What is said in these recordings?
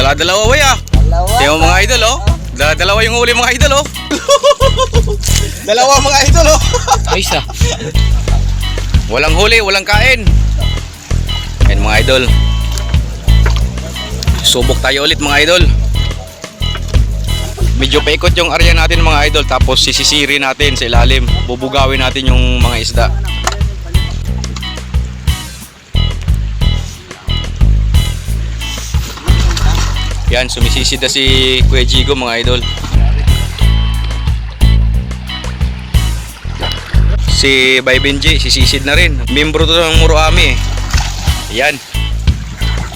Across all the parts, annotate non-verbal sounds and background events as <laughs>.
dala-dalawa way ah. Dalawa. Tingnan mo mga idol oh. Dala-dalawa yung huli mga idol oh. <laughs> Dalawa mga idol oh. <laughs> Ayos ah. Walang huli, walang kain. Ayan mga idol. Subok tayo ulit mga idol. Medyo paikot yung area natin mga idol tapos sisisiri natin sa ilalim. Bubugawin natin yung mga isda. Yan, sumisisid na si Kuya Jigo mga idol. Si Bay Benji, sisisid na rin. Membro to ng Muroami eh. Yan.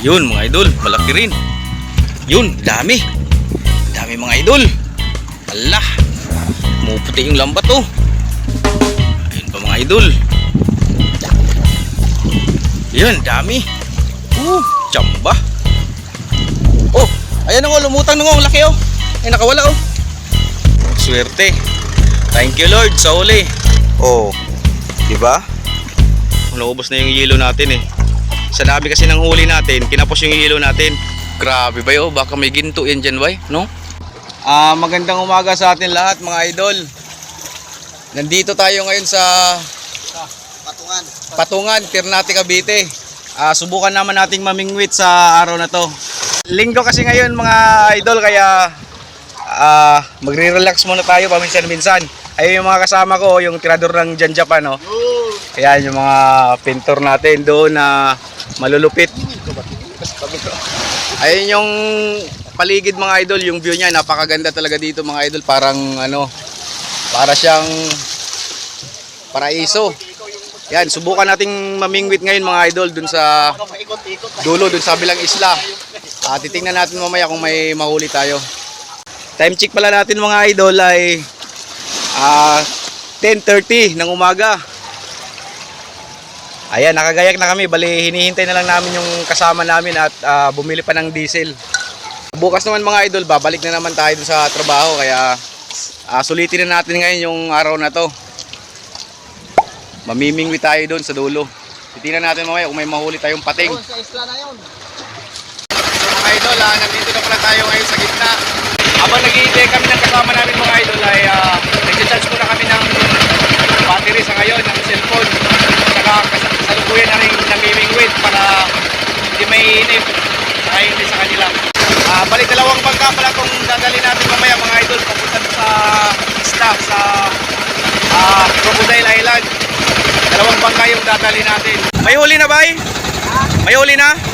Yun mga idol, malaki rin. Yun, dami. Dami mga idol. Allah. Muputi yung lambat oh. Ayun pa mga idol. Yun, dami. Uh, tsamba. Oh, ayan oh, lumutang nung laki oh. Ay nakawala oh. Swerte. Thank you Lord sa uli. Oh, di ba? Naubos na yung yelo natin eh. Sa dami kasi ng huli natin, kinapos yung yelo natin. Grabe ba yun? Baka may ginto yan dyan, bay? No? Ah, magandang umaga sa atin lahat, mga idol. Nandito tayo ngayon sa Patungan. Patungan, Ternate, Cavite. Ah, subukan naman nating mamingwit sa araw na to. Linggo kasi ngayon mga idol kaya ah, magre-relax muna tayo paminsan-minsan. Ayun yung mga kasama ko, yung tirador ng Jan Japan, no? Ayan yung mga pintor natin doon na malulupit. Ayun yung paligid mga idol, yung view niya, napakaganda talaga dito mga idol. Parang ano, para siyang paraiso. Yan, subukan nating mamingwit ngayon mga idol dun sa dulo, dun sa bilang isla. Ah, titingnan natin mamaya kung may mahuli tayo. Time check pala natin mga idol ay ah 10.30 ng umaga. Ayan, nakagayak na kami. Bali, hinihintay na lang namin yung kasama namin at ah, bumili pa ng diesel. Bukas naman mga idol, babalik na naman tayo sa trabaho. Kaya ah, sulitin na natin ngayon yung araw na to. Mamimingwi tayo doon sa dulo. Titingnan natin mamaya kung may mahuli tayong pating. sa isla na yun. Ah, nandito na pala tayo ngayon sa gitna. Habang naghihintay kami ng kasama namin mga idol ay uh, nag-charge muna kami ng battery sa ngayon, ng cellphone. Saka kas- kasalukuyan na rin namimingwit para hindi may inip. Saka hindi sa kanila. Ah, balik dalawang bangka pala kung dadali natin mamaya mga idol papunta sa isla, sa Crocodile Island. Dalawang bangka yung dadali natin. May huli na ba? May huli na?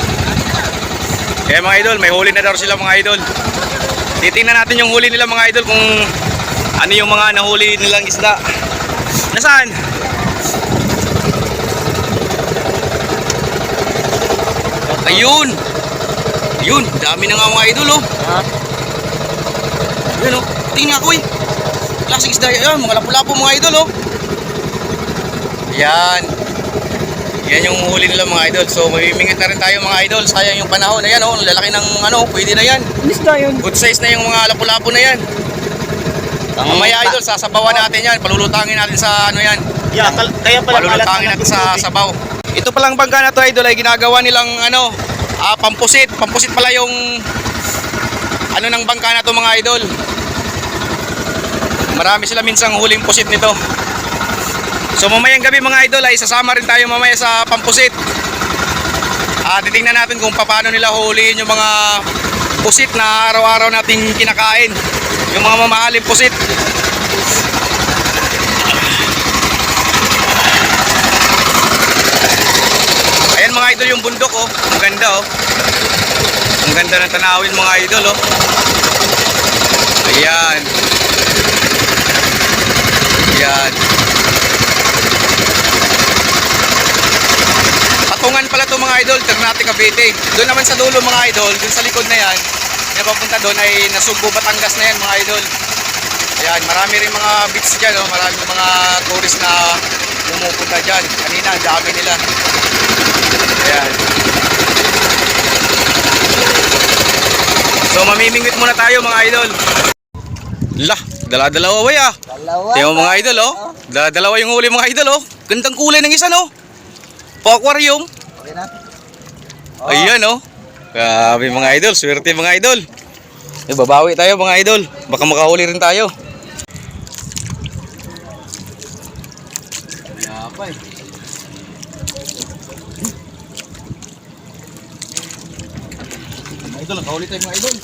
Kaya mga idol, may huli na daw sila mga idol. Titingnan natin yung huli nila mga idol kung ano yung mga nahuli nilang isda. Nasaan? Ayun! Ayun, dami na nga mga idol oh. Ayun oh, tingnan ako eh. Klaseng isda yan, mga lapu-lapu mga idol oh. Yan. Yan yung huli nila mga idol. So mamimingit na rin tayo mga idol. Sayang yung panahon. Ayan oh, lalaki ng ano, pwede na yan. Isda yun. Good size na yung mga lapu-lapu na yan. Mamaya idol, sasabawan natin yan. Palulutangin natin sa ano yan. Yeah, kal- kaya pala Palulutangin natin sa sabaw. Ito palang bangka na to idol ay ginagawa nilang ano, ah, pampusit. Pampusit pala yung ano ng bangka na to mga idol. Marami sila minsang huling pusit nito. So mamayang gabi mga idol ay sasama rin tayo mamaya sa pampusit. Ah, titingnan natin kung paano nila huliin yung mga pusit na araw-araw nating kinakain. Yung mga mamahaling pusit. Ayan mga idol yung bundok oh. Ang ganda oh. Ang ganda ng tanawin mga idol oh. Ayan. Patungan pala to mga idol, Ternate Cavite. Doon naman sa dulo mga idol, doon sa likod na yan, na papunta doon ay Nasugbo, Batangas na yan mga idol. Ayan, marami rin mga beach dyan, oh. marami mga tourist na pumupunta dyan. Kanina, ang dami nila. Ayan. So, mamimingwit muna tayo mga idol. Lah, dala-dalawa way ah. Dalawa. Tingnan mga idol oh. Dala-dalawa yung huli mga idol oh. Gandang kulay ng isa no. Pa-aquarium. Okay na. Ayan oh. Grabe mga idol, swerte mga idol. Eh, babawi tayo mga idol. Baka makahuli rin tayo. Kaya pa eh. Mga idol, nakahuli tayo mga idol.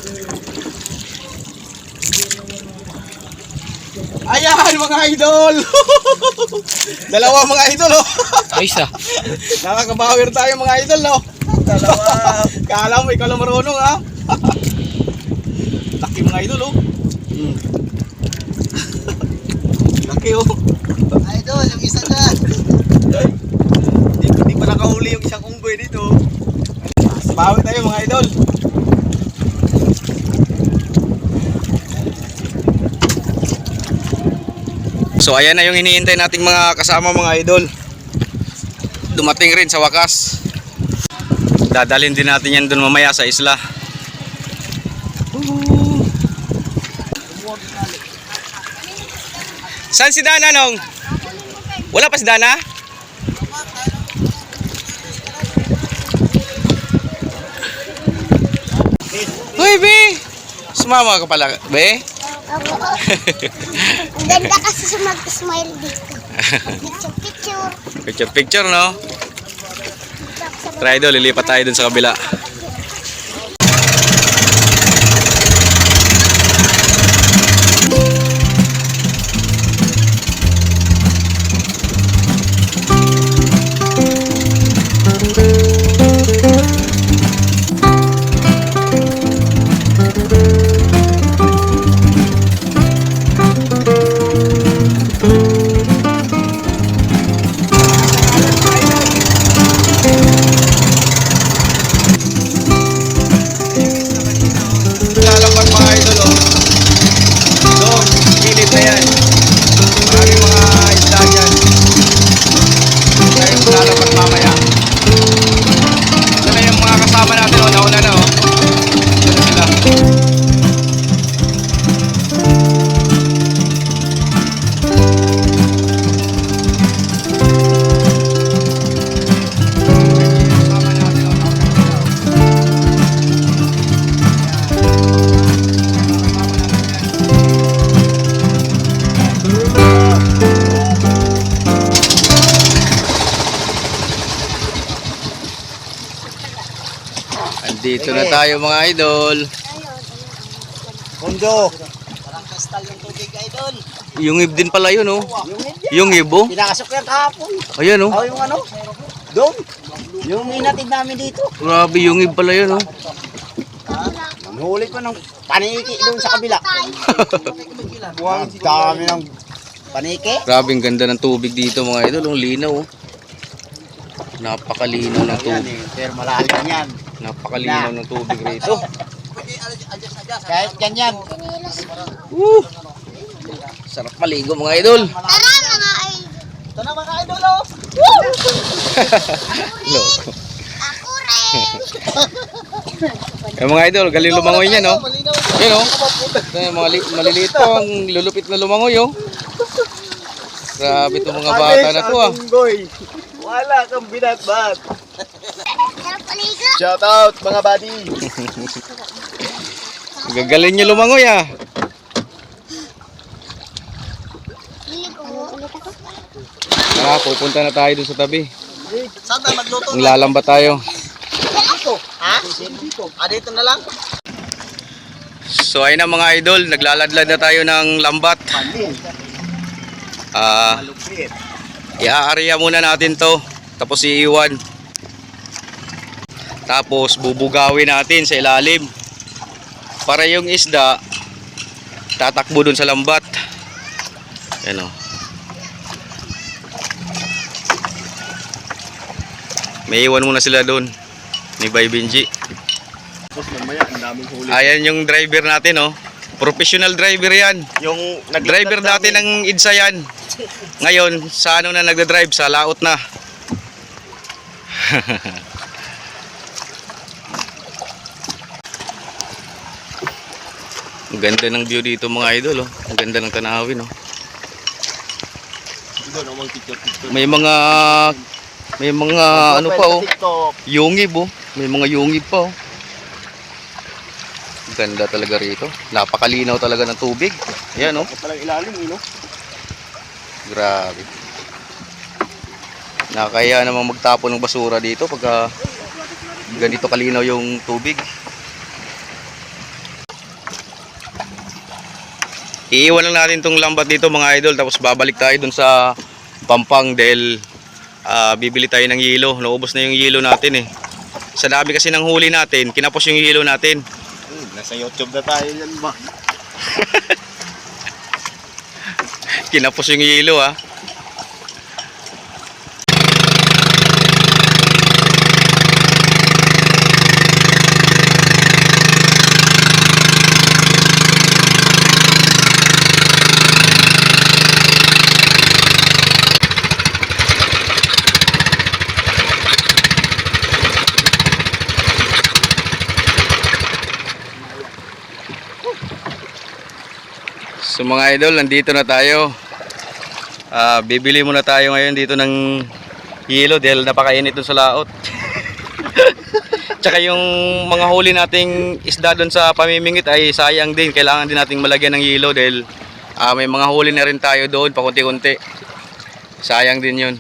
Ayan mga idol! <laughs> Dalawa mga idol oh! Ayos ah. <laughs> Nakakabawir tayo mga idol no? Dalawa! Kala mo ikaw lang marunong ha? Laki mga idol oh! Hmm. Laki oh! Idol, yung isa dyan. Di, di pa nakahuli yung isang unggoy dito. Bawi tayo mga idol. So ayan na yung hinihintay nating mga kasama mga idol. Dumating rin sa wakas. Dadalhin din natin yan dun mamaya sa isla. Saan si Dana nong? Wala pa si Dana? Hoy, Be! Sumama ka pala, Be? Opo. Ang ganda kasi sa mag-smile dito. <laughs> Picture, picture. Picture, picture, no? Try do, lilipat tayo dun sa kabila. Na tayo mga idol. Mundo. Parang kristal yung tubig, idol. Yung ib din pala yun, oh. Yung Yung ibo. Pinakasok yan kahapon. Ayan, oh. Oh, yung ano? Doon. Yung minatid namin dito. Grabe, yung ib pala yun, oh. Manghuli ko ng paniki doon sa kabila. <laughs> Ang dami ng paniki. Grabe, ang ganda ng tubig dito mga idol. Ang linaw, oh. Napakalinaw ng tubig. eh, pero malalim yan. Napakalinaw ng tubig rito. Kahit ganyan. Uh, sarap maligo mga idol. Tara mga. Ito na mga idol, oh. No. <laughs> Ako rin. Eh mga idol, galing lumangoy niya, no? Malinaw. Yan, oh. Ito yung mga li- maliliit ang lulupit na lumangoy, oh. Grabe itong mga bata na to, ah. Wala kang binatbat. Shout out mga buddy. <laughs> Gagaling niya lumangoy, ah. Ako. Ah, pupunta na tayo dun sa tabi. Saan tayo magluto? Ang lalamba tayo. Dito. Ha? Dito. Ah, dito na lang. So ayun na mga idol, naglaladlad na tayo ng lambat. Ah, Malupit. iaarya muna natin to, tapos iiwan. Tapos bubugawin natin sa ilalim. Para yung isda tatakbo dun sa lambat. Yan o. May iwan muna sila dun ni Bay Benji. Ayan yung driver natin oh. Professional driver yan. Yung Driver dati ng IDSA yan. Ngayon, sa ano na nagda-drive? Sa laot na. <laughs> Ang ganda ng view dito mga idol oh. Ang ganda ng tanawin oh. May mga may mga ano pa oh. Yungib oh. May mga yungib pa oh. Ganda talaga rito. Napakalinaw talaga ng tubig. Ayan, oh. Ito palang ilalim, eh, no? Grabe. Nakakaya namang magtapon ng basura dito pagka ganito kalinaw yung tubig. Iiwan lang natin tong lambat dito mga idol tapos babalik tayo dun sa Pampang dahil ah, bibili tayo ng yelo. Naubos na yung yelo natin eh. Sa dami kasi ng huli natin, kinapos yung yelo natin. Hmm, nasa YouTube na tayo yan ba? <laughs> Kinapos yung yelo ah. So mga idol, nandito na tayo. Ah, bibili muna tayo ngayon dito ng yelo dahil napakainit doon sa laot. <laughs> Tsaka yung mga huli nating isda doon sa pamimingit ay sayang din. Kailangan din nating malagyan ng yelo dahil ah, may mga huli na rin tayo doon pakunti-kunti. Sayang din yun.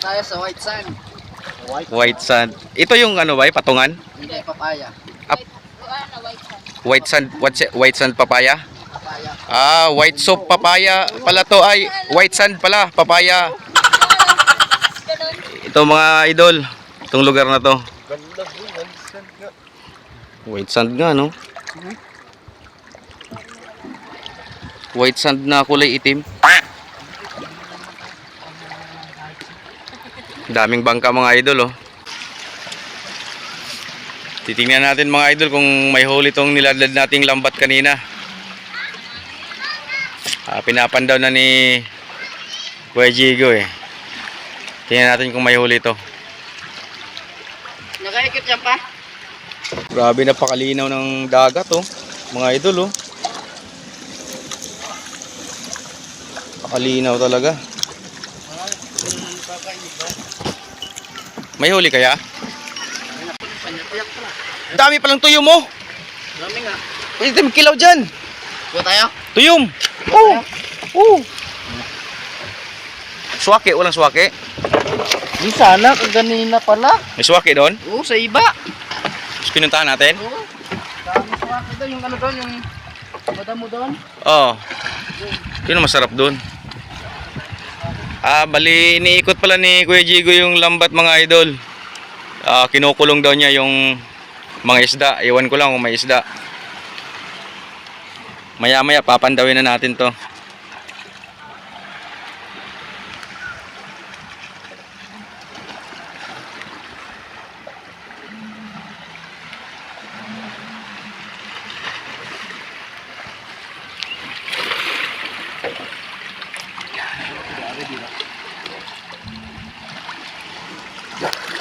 tayo sa white sand. White. White sand. Ito yung ano ba, patungan? Hindi, papaya. White sand, white, sa- white sand papaya? Ah, white soap papaya pala to ay white sand pala papaya. Ito mga idol, itong lugar na to. White sand nga no. White sand na kulay itim. Daming bangka mga idol oh. Titingnan natin mga idol kung may huli tong niladlad nating lambat kanina. Ah, pinapandaw na ni Kuya Jigo eh. Tingnan natin kung may huli to. Nakaikot yan pa? Grabe napakalinaw ng dagat oh. Mga idol oh. Napakalinaw talaga. May huli kaya? Dami palang tuyo mo. Dami nga. Pwede tayo magkilaw dyan. Kuha tayo? Tuyom. Oo. Oo. Swake, walang swake. Di sana, kaganina pala. May swake doon. Oo, sa iba. Tapos pinuntahan natin. Oo. Dami sa wakit doon, yung ano doon, yung madamo doon. Oo. Yun ang masarap doon. Ah, bali, iniikot pala ni Kuya Jigo yung lambat mga idol. Ah, kinukulong daw niya yung mga isda. Iwan ko lang kung may isda. Maya maya papandawin na natin to.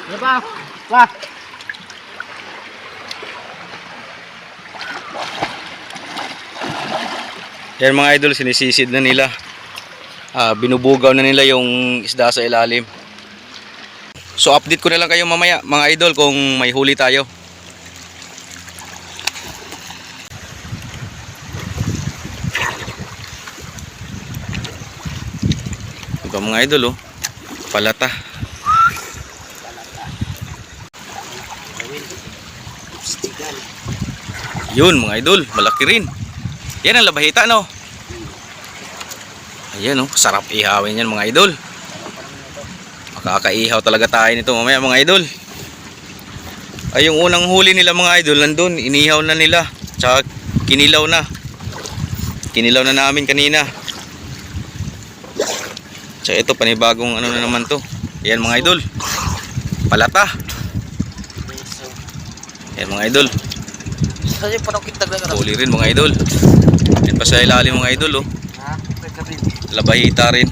Ano ba? Yan mga idol, sinisisid na nila. Ah, binubugaw na nila yung isda sa ilalim. So update ko na lang kayo mamaya mga idol kung may huli tayo. Ito mga idol oh. Palata. Yun mga idol, malaki rin. Yan ang labahita no. Ayan oh, sarap ihawin yan mga idol. Makakaihaw talaga tayo nito mamaya mga idol. Ay yung unang huli nila mga idol nandun, inihaw na nila. Tsaka kinilaw na. Kinilaw na namin kanina. Tsaka ito panibagong ano na naman to. Ayan mga idol. Palata. Ayan mga idol. Huli rin mga idol. Yan pa sa ilalim mga idol oh. Labahita rin.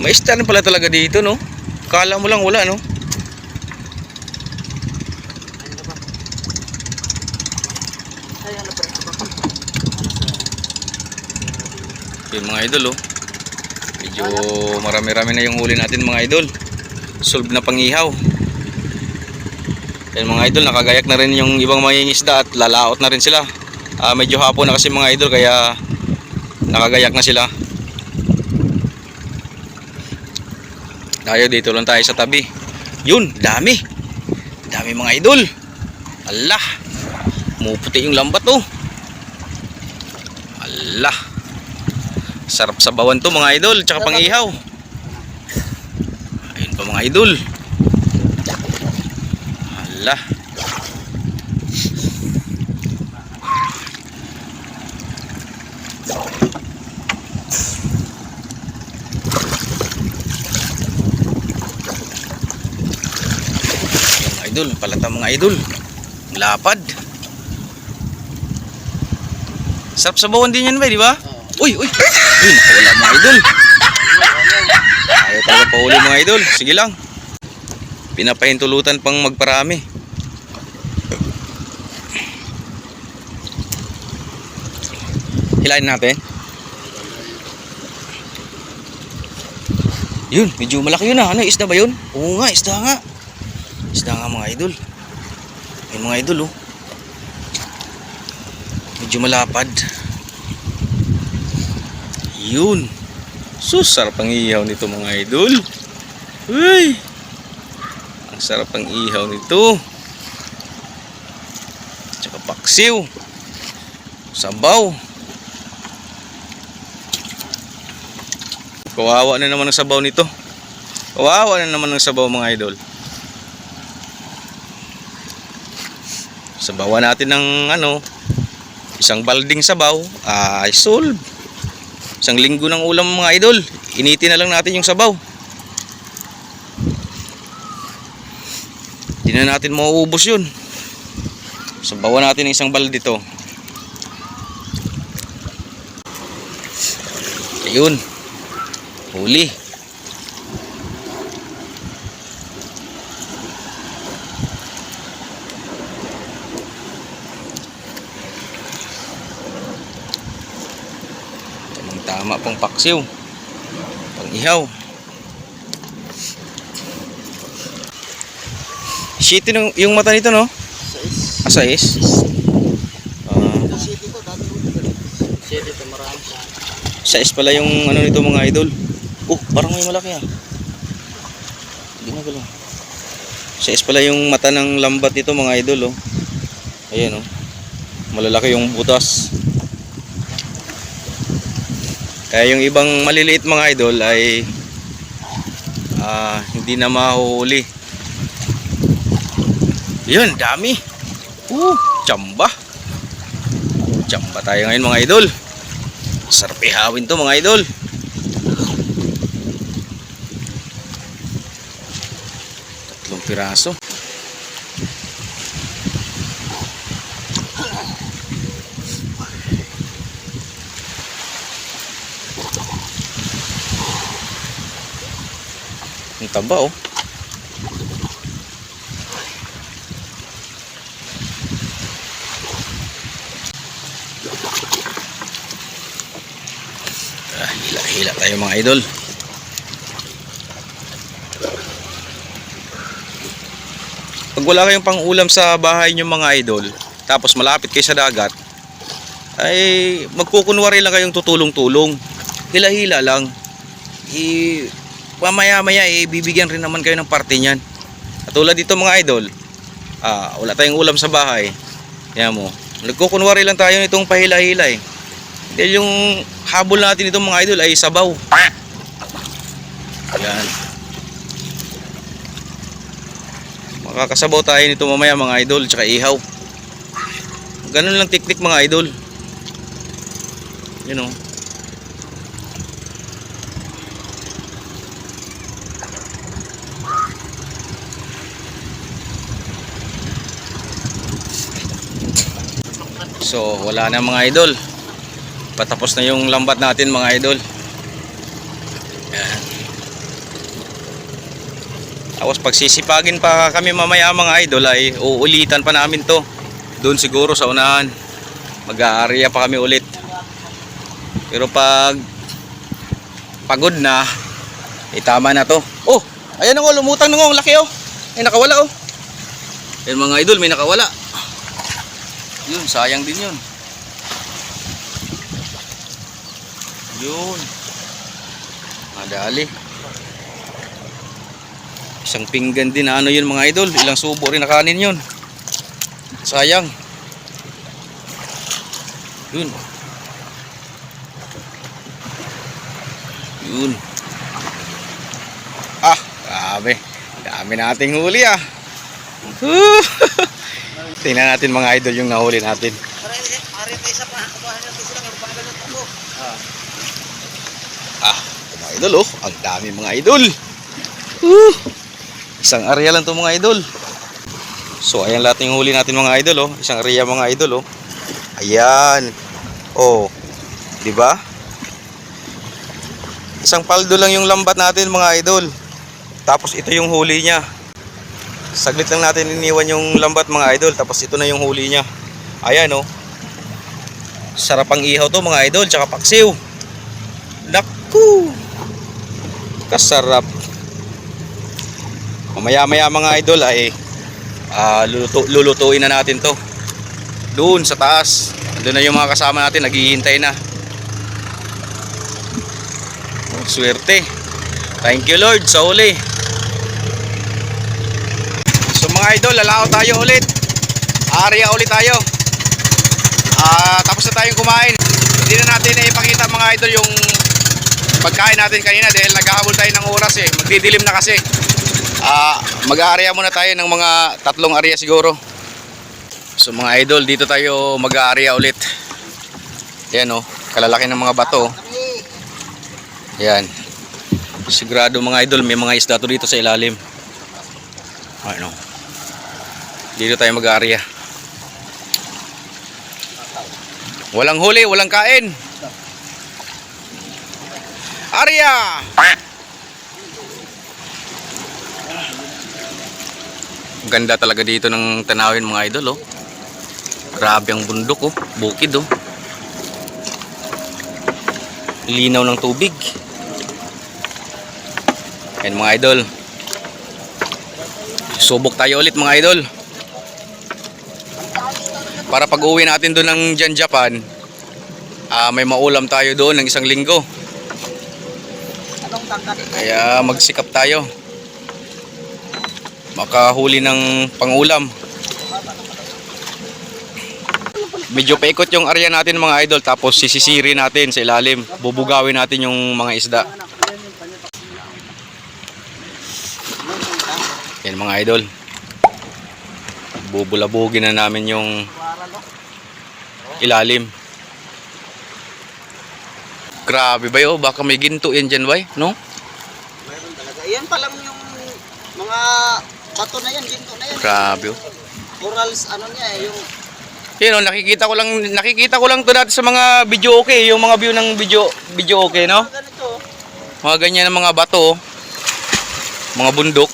May rin pala talaga dito no. Kala mo lang wala no. Yun mga idol oh. Medyo marami-rami na yung huli natin mga idol. Solve na pangihaw. Yan mga idol, nakagayak na rin yung ibang mangingisda at lalaot na rin sila. Ah, medyo hapon na kasi mga idol kaya nakagayak na sila. Tayo dito lang tayo sa tabi. Yun, dami. Dami mga idol. Allah. Muputi yung lambat oh. Allah. Sarap sa bawan to mga idol, tsaka pang ihaw. Ayun pa mga idol. Mga idol, palata mga idol. Lapad. Sarap sa bawan din yan ba, di ba? Uy, uy. Uy, nakawala mga idol. <laughs> Ayaw talaga pa uli mga idol. Sige lang. Pinapahintulutan pang magparami. Hilain natin. Yun, medyo malaki yun ah. Ano, isda ba yun? Oo nga, isda nga. Isda nga mga idol. Ayun mga idol oh. Medyo malapad. Yun. Sus, sarap ang ihaw nito mga idol. Uy! Ang sarap ang ihaw nito. Tsaka paksiw. Sabaw. Kawawa na naman ang sabaw nito. Kawawa na naman ang sabaw mga idol. Sabawan natin ng ano, isang balding sabaw, ay solve. Isang linggo ng ulam mga idol. Initin na lang natin yung sabaw. Hindi na natin mauubos yun. Sabawan natin ng isang balde to. Ayun. Huli. Tamang tama pang paksiw. Pang ihaw. Shitty nung, yung mata nito no? Ah, sais? Ah, marami siya. sais pala yung ano nito mga idol. Parang may malaki ah. Ginagalaw. Sais pala yung mata ng lambat nito mga idol oh. Ayan oh. Malalaki yung butas. Kaya yung ibang maliliit mga idol ay ah, hindi na mahuhuli. Yun, dami. Uh, tsamba. Tsamba tayo ngayon mga idol. Sarap ihawin to mga idol. Piraso. Ang taba oh. Ah, hila-hila tayo mga idol. Pag wala kayong pang ulam sa bahay nyo mga idol, tapos malapit kayo sa dagat, ay magkukunwari lang kayong tutulong-tulong. Hila-hila lang. I, mamaya-maya, eh, bibigyan rin naman kayo ng parte niyan. At tulad dito mga idol, ah, wala tayong ulam sa bahay. Yan mo. Nagkukunwari lang tayo nitong pahila-hila eh. Dahil yung habol natin itong mga idol ay sabaw. Yan. Makakasabaw tayo nito mamaya mga idol tsaka ihaw. Ganun lang teknik mga idol. You know. So wala na mga idol patapos na yung lambat natin mga idol tapos pagsisipagin pa kami mamaya mga idol ay uulitan pa namin to doon siguro sa unahan mag-aarya pa kami ulit pero pag pagod na, eh tama na to. Oh, ayan o, lumutang na nga, ang laki oh. Ay, nakawala oh. Ayan mga idol, may nakawala. Yun, sayang din yun. Yun. Madali. Isang pinggan din ano yun mga idol. Ilang subo rin na kanin yun. Sayang. Yun. Yun. Ah, grabe. Dami nating huli ah. <laughs> Tingnan natin mga idol yung nahuli natin. Ah, mga idol oh. Ang dami mga idol. Woo! Isang area lang to mga idol. So ayan lahat ng huli natin mga idol oh. Isang area mga idol oh. Ayan. Oh. 'Di ba? Isang paldo lang yung lambat natin mga idol. Tapos ito yung huli niya. Saglit lang natin iniwan yung lambat mga idol. Tapos ito na yung huli niya. Ayan oh. Sarap ang ihaw to mga idol. Tsaka paksiw. Naku. Kasarap. Mamaya maya mga idol ay ah, luluto, lulutuin na natin to. Doon sa taas. Doon na yung mga kasama natin. Naghihintay na. Oh, swerte. Thank you Lord sa uli. So mga idol, lalao tayo ulit. Area ulit tayo. Ah, tapos na tayong kumain. Hindi na natin na ipakita mga idol yung pagkain natin kanina dahil naghahabol tayo ng oras eh. Magdidilim na kasi. Ah, mag-area muna tayo ng mga tatlong area siguro. So mga idol, dito tayo mag-area ulit. Yan oh, kalalaki ng mga bato. oh. Yan. Sigurado mga idol, may mga isda to dito sa ilalim. Ano? Dito tayo mag-area. Walang huli, walang kain. Area! Ganda talaga dito ng tanawin mga idol oh. Grabe ang bundok oh, bukid oh. Linaw ng tubig. Yan mga idol. Subok tayo ulit mga idol. Para pag uwi natin doon ng Jan Japan, ah, may maulam tayo doon ng isang linggo. Kaya magsikap tayo. Makahuli ng pangulam. Medyo paikot yung area natin mga idol tapos sisisiri natin sa ilalim. Bubugawin natin yung mga isda. Yan mga idol. Bubulabugin na namin yung ilalim. Grabe ba yun? Baka may ginto yan dyan, bay? No? Meron talaga. Yan pa lang yung mga bato na yan, ginto na yan. Grabe oh. Corals, ano niya eh, yung Yun oh, nakikita ko lang nakikita ko lang to dati sa mga video okay, yung mga view ng video video okay, no? mga ganito. Mga ganyan ng mga bato, oh. mga bundok.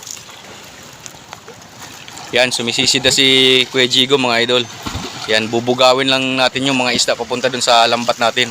Yan, sumisisida si Kuya Jigo mga idol. Yan, bubugawin lang natin yung mga isda papunta dun sa lambat natin.